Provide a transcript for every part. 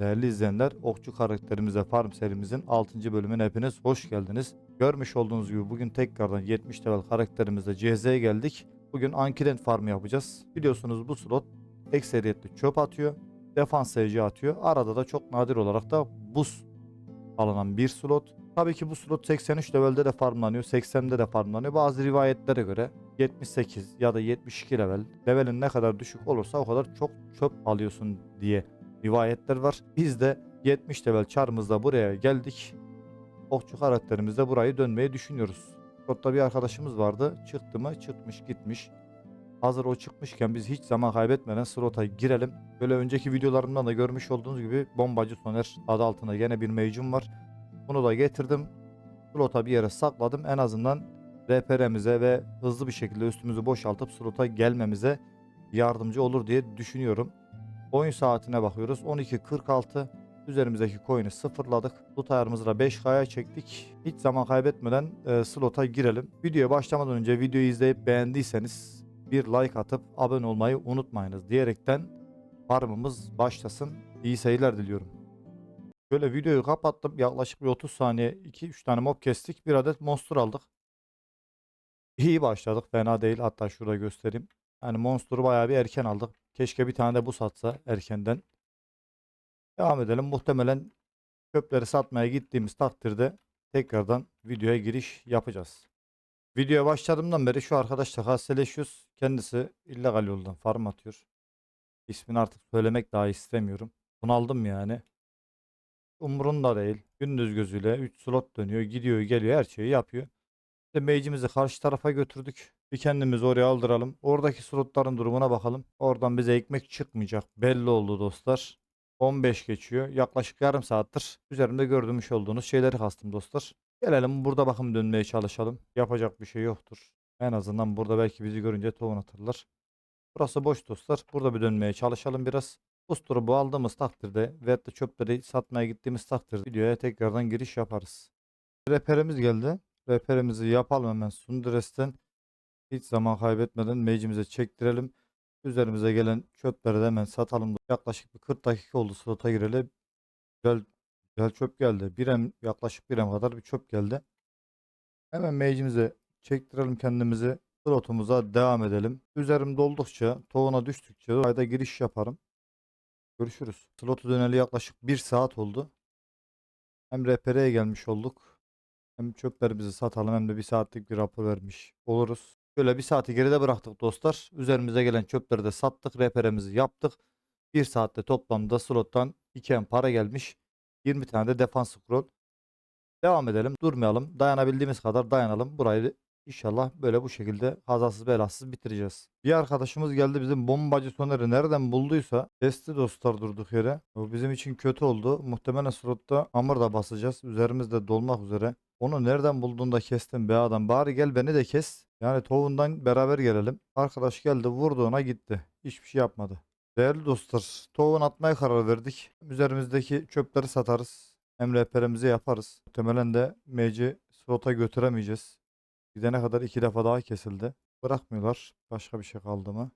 Değerli izleyenler, Okçu karakterimize Farm serimizin 6. bölümüne hepiniz hoş geldiniz. Görmüş olduğunuz gibi bugün tekrardan 70 level karakterimizle CZ'ye geldik. Bugün Ankilent Farmı yapacağız. Biliyorsunuz bu slot ekseriyetle çöp atıyor, defans SC atıyor. Arada da çok nadir olarak da buz alınan bir slot. Tabii ki bu slot 83 levelde de farmlanıyor, 80'de de farmlanıyor. Bazı rivayetlere göre 78 ya da 72 level, levelin ne kadar düşük olursa o kadar çok çöp alıyorsun diye rivayetler var. Biz de 70 level çarımızda buraya geldik. Okçu karakterimizde burayı dönmeyi düşünüyoruz. Slotta bir arkadaşımız vardı. Çıktı mı? Çıkmış gitmiş. Hazır o çıkmışken biz hiç zaman kaybetmeden slota girelim. Böyle önceki videolarımdan da görmüş olduğunuz gibi bombacı soner adı altında yine bir mevcum var. Bunu da getirdim. Slota bir yere sakladım. En azından RPR'mize ve hızlı bir şekilde üstümüzü boşaltıp slota gelmemize yardımcı olur diye düşünüyorum. Oyun saatine bakıyoruz. 12.46. Üzerimizdeki coin'i sıfırladık. Loot ayarımızı da 5K'ya çektik. Hiç zaman kaybetmeden e, slota girelim. Videoya başlamadan önce videoyu izleyip beğendiyseniz bir like atıp abone olmayı unutmayınız diyerekten farmımız başlasın. İyi seyirler diliyorum. Böyle videoyu kapattım. Yaklaşık bir 30 saniye 2-3 tane mob kestik. Bir adet monster aldık. İyi başladık. Fena değil. Hatta şurada göstereyim. Yani monster'ı bayağı bir erken aldık. Keşke bir tane de bu satsa erkenden. Devam edelim. Muhtemelen çöpleri satmaya gittiğimiz takdirde tekrardan videoya giriş yapacağız. Videoya başladığımdan beri şu arkadaşla hasteleşiyoruz. Kendisi illegal yoldan farm atıyor. İsmini artık söylemek daha istemiyorum. Bunaldım yani. Umurunda değil. Gündüz gözüyle 3 slot dönüyor. Gidiyor geliyor her şeyi yapıyor. İşte mage'imizi karşı tarafa götürdük. Bir kendimizi oraya aldıralım. Oradaki slotların durumuna bakalım. Oradan bize ekmek çıkmayacak. Belli oldu dostlar. 15 geçiyor. Yaklaşık yarım saattir üzerimde gördüğümüz olduğunuz şeyleri kastım dostlar. Gelelim burada bakım dönmeye çalışalım. Yapacak bir şey yoktur. En azından burada belki bizi görünce tohum atırlar. Burası boş dostlar. Burada bir dönmeye çalışalım biraz. Usturubu aldığımız takdirde veyahut da çöpleri satmaya gittiğimiz takdirde videoya tekrardan giriş yaparız. Reperimiz geldi. Reperimizi yapalım hemen Sundures'ten. Hiç zaman kaybetmeden mage'imize çektirelim. Üzerimize gelen çöpleri de hemen satalım. Yaklaşık bir 40 dakika oldu slota gireli. Güzel, güzel çöp geldi. Birem, yaklaşık birem kadar bir çöp geldi. Hemen mage'imize çektirelim kendimizi. Slotumuza devam edelim. Üzerim doldukça, toğuna düştükçe ayda giriş yaparım. Görüşürüz. Slotu döneli yaklaşık 1 saat oldu. Hem RPR'ye gelmiş olduk. Hem çöplerimizi satalım hem de bir saatlik bir rapor vermiş oluruz. Şöyle bir saati geride bıraktık dostlar. Üzerimize gelen çöpleri de sattık. RPR'imizi yaptık. Bir saatte toplamda slottan 2 M para gelmiş. 20 tane de defans scroll. Devam edelim. Durmayalım. Dayanabildiğimiz kadar dayanalım. Burayı inşallah böyle bu şekilde kazasız belasız bitireceğiz. Bir arkadaşımız geldi bizim bombacı soneri nereden bulduysa kesti dostlar durduk yere. Bu bizim için kötü oldu. Muhtemelen slotta hamur da basacağız. Üzerimizde dolmak üzere. Onu nereden bulduğunda kestin be adam. Bari gel beni de kes. Yani tohumdan beraber gelelim. Arkadaş geldi vurdu ona gitti. Hiçbir şey yapmadı. Değerli dostlar, tohum atmaya karar verdik. Üzerimizdeki çöpleri satarız. Hem rehberimizi yaparız. Muhtemelen de MC slota götüremeyeceğiz. Gidene kadar iki defa daha kesildi. Bırakmıyorlar. Başka bir şey kaldı mı?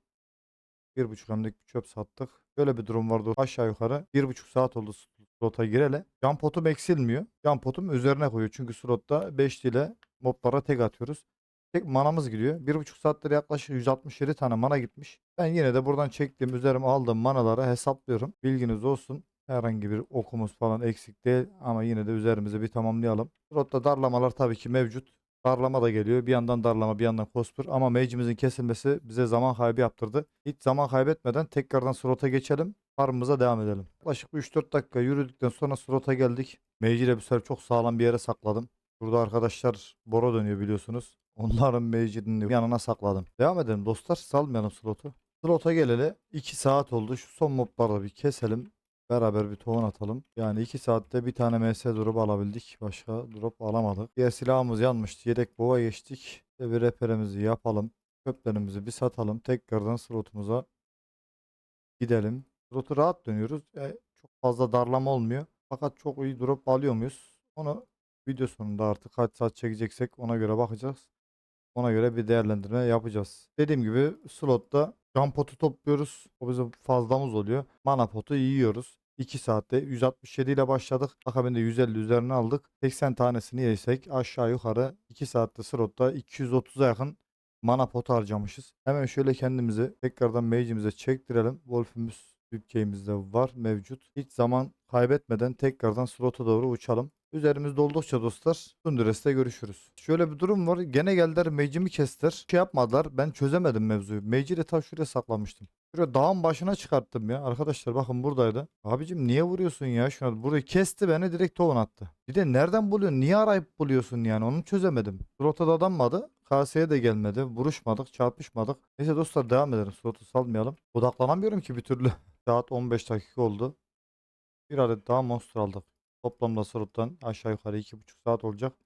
Bir buçuk hemlik bir çöp sattık. Böyle bir durum vardı. Aşağı yukarı bir buçuk saat oldu slota girele. Can potum eksilmiyor. Can potum üzerine koyuyor. Çünkü slotta 5 ile moblara tek atıyoruz. Tek manamız gidiyor. Bir buçuk saattir yaklaşık 167 tane mana gitmiş. Ben yine de buradan çektiğim üzerime aldığım manaları hesaplıyorum. Bilginiz olsun. Herhangi bir okumuz falan eksik değil ama yine de üzerimize bir tamamlayalım. Slotta darlamalar tabii ki mevcut. Darlama da geliyor. Bir yandan darlama bir yandan cospur. Ama mage'imizin kesilmesi bize zaman kaybı yaptırdı. Hiç zaman kaybetmeden tekrardan slota geçelim. Farmımıza devam edelim. Yaklaşık bir 3-4 dakika yürüdükten sonra slota geldik. Mage'i de bu sefer çok sağlam bir yere sakladım. Burada arkadaşlar bora dönüyor biliyorsunuz. Onların mage'inin yanına sakladım. Devam edelim dostlar. Salmayalım slotu. Slota geleli 2 saat oldu. Şu son mobları bir keselim. Beraber bir tohum atalım. Yani 2 saatte bir tane MS drop alabildik. Başka drop alamadık. Diğer silahımız yanmıştı. Yedek bova geçtik. İşte bir reperimizi yapalım. Çöplerimizi bir satalım. Tekrardan slotumuza gidelim. Slotu rahat dönüyoruz. E, çok fazla darlama olmuyor. Fakat çok iyi drop alıyor muyuz? Onu video sonunda artık kaç saat çekeceksek ona göre bakacağız. Ona göre bir değerlendirme yapacağız. Dediğim gibi slotta can potu topluyoruz. O bizim fazlamız oluyor. Mana potu yiyoruz. 2 saatte 167 ile başladık. Akabinde 150 üzerine aldık. 80 tanesini yesek aşağı yukarı 2 saatte slotta 230'a yakın mana pot harcamışız. Hemen şöyle kendimizi tekrardan mage'imize çektirelim. Wolf'ümüz ülkemizde var mevcut. Hiç zaman kaybetmeden tekrardan slota doğru uçalım. Üzerimiz doldukça dostlar Sundures'te görüşürüz. Şöyle bir durum var. Gene geldiler mage'imi kestiler. Şey yapmadılar. Ben çözemedim mevzuyu. Mage'i de ta şuraya saklamıştım. Şuraya dağın başına çıkarttım ya. Arkadaşlar bakın buradaydı. Abicim niye vuruyorsun ya şuna? Burayı kesti beni direkt tohum attı. Bir de nereden buluyorsun? Niye arayıp buluyorsun yani? Onu çözemedim. Slota adanmadı. Kaseye de gelmedi. Vuruşmadık, çarpışmadık. Neyse dostlar devam edelim. Slotu salmayalım. Odaklanamıyorum ki bir türlü. Saat 15 dakika oldu. Bir adet daha monster aldık. Toplamda slottan aşağı yukarı 2,5 saat olacak.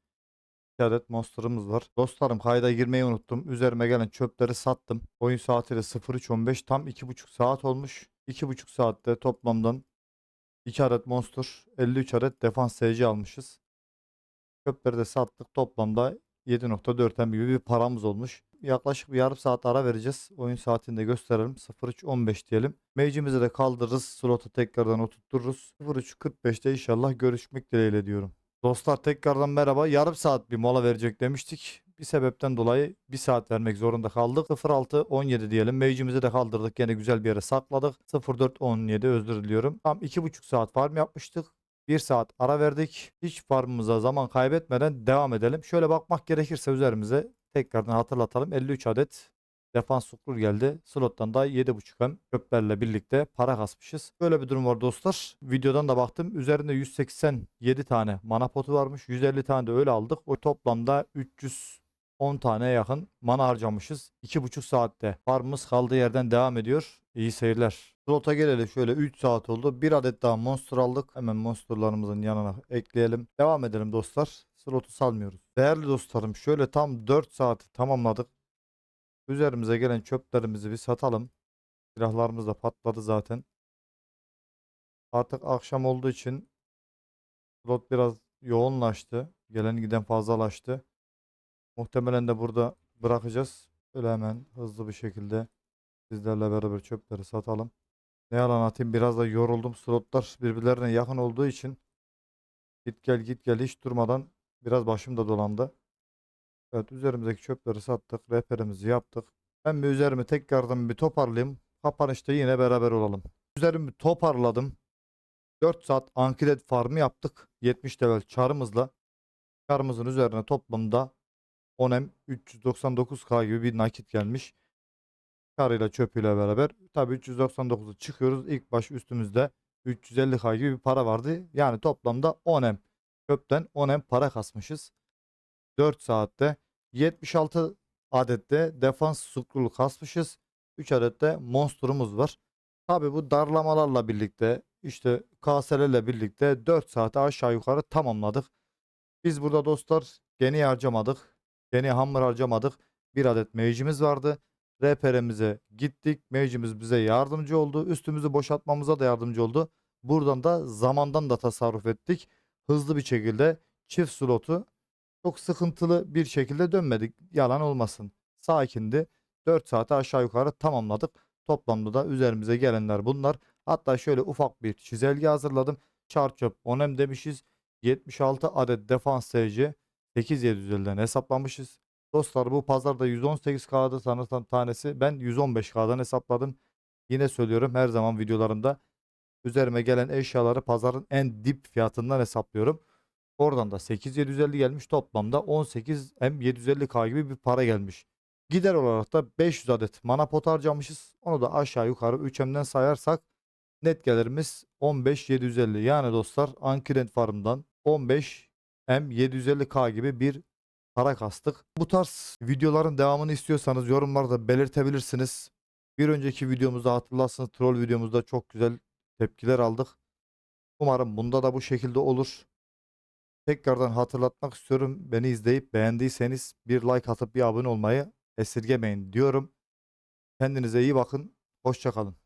Bir adet monster'ımız var. Dostlarım kayda girmeyi unuttum. Üzerime gelen çöpleri sattım. Oyun saatiyle 03.15 tam 2,5 saat olmuş. 2,5 saatte toplamdan 2 adet monster, 53 adet defans SC almışız. Çöpleri de sattık. Toplamda 7.4 M gibi bir paramız olmuş. Yaklaşık bir yarım saat ara vereceğiz. Oyun saatini de gösterelim. 03.15 diyelim. Mage'imizi de kaldırırız. Slot'u tekrardan oturturuz. 03.45'te inşallah görüşmek dileğiyle diyorum. Dostlar tekrardan merhaba. Yarım saat bir mola verecek demiştik. Bir sebepten dolayı bir saat vermek zorunda kaldık. 06.17 diyelim. Mage'imizi de kaldırdık. Yine güzel bir yere sakladık. 04.17 özür diliyorum. Tam 2,5 saat farm yapmıştık. 1 saat ara verdik. Hiç farmımıza zaman kaybetmeden devam edelim. Şöyle bakmak gerekirse üzerimize tekrardan hatırlatalım. 53 adet defans sukur geldi. Slottan da 7.5 hem köplerle birlikte para kasmışız. Böyle bir durum var dostlar. Videodan da baktım. Üzerinde 187 tane mana potu varmış. 150 tane de öyle aldık. O toplamda 310 tane yakın mana harcamışız. 2.5 saatte. Farmımız kaldığı yerden devam ediyor. İyi seyirler. Slota geleli şöyle 3 saat oldu. Bir adet daha monster aldık. Hemen monsterlarımızın yanına ekleyelim. Devam edelim dostlar. Slotu salmıyoruz. Değerli dostlarım şöyle tam 4 saati tamamladık. Üzerimize gelen çöplerimizi bir satalım. Silahlarımız da patladı zaten. Artık akşam olduğu için slot biraz yoğunlaştı. Gelen giden fazlalaştı. Muhtemelen de burada bırakacağız. Böyle hemen hızlı bir şekilde sizlerle beraber çöpleri satalım. Ne yalan atayım biraz da yoruldum. Slotlar birbirlerine yakın olduğu için git gel git gel hiç durmadan biraz başım da dolandı. Evet üzerimizdeki çöpleri sattık. Rehberimizi yaptık. Ben bir üzerimi tekrardan bir toparlayayım. Kapanışta yine beraber olalım. Üzerimi toparladım. 4 saat ankilet farmı yaptık. 70 level çarımızla. Çarımızın üzerine toplamda 10M 399k gibi bir nakit gelmiş. Karıyla çöpüyle beraber. Tabi 399'u çıkıyoruz. İlk baş üstümüzde 350k gibi bir para vardı. Yani toplamda 10M. Çöpten 10M para kasmışız. 4 saatte 76 adette defans scroll kasmışız. 3 adette monsterumuz var. Tabi bu darlamalarla birlikte işte kaselerle birlikte 4 saate aşağı yukarı tamamladık. Biz burada dostlar geni harcamadık. Geni hammer harcamadık. Bir adet mage'imiz vardı. RPR'imize gittik. Mage'imiz bize yardımcı oldu. Üstümüzü boşaltmamıza da yardımcı oldu. Buradan da zamandan da tasarruf ettik. Hızlı bir şekilde çift slotu çok sıkıntılı bir şekilde dönmedik. Yalan olmasın. Sakindi. 4 saate aşağı yukarı tamamladık. Toplamda da üzerimize gelenler bunlar. Hatta şöyle ufak bir çizelge hazırladım. Chart çöp 10M demişiz. 76 adet defans SC 8750'den hesaplamışız. Dostlar bu pazarda 118K'da tanıtan tanesi. Ben 115K'dan hesapladım. Yine söylüyorum her zaman videolarımda üzerime gelen eşyaları pazarın en dip fiyatından hesaplıyorum. Oradan da 8750 gelmiş. Toplamda 18 hem 750k gibi bir para gelmiş. Gider olarak da 500 adet mana pot harcamışız. Onu da aşağı yukarı 3M'den sayarsak net gelirimiz 15750. Yani dostlar Ankirent Farm'dan 15 hem 750k gibi bir para kastık. Bu tarz videoların devamını istiyorsanız yorumlarda belirtebilirsiniz. Bir önceki videomuzda hatırlarsınız troll videomuzda çok güzel tepkiler aldık. Umarım bunda da bu şekilde olur. Tekrardan hatırlatmak istiyorum. Beni izleyip beğendiyseniz bir like atıp bir abone olmayı esirgemeyin diyorum. Kendinize iyi bakın. Hoşçakalın.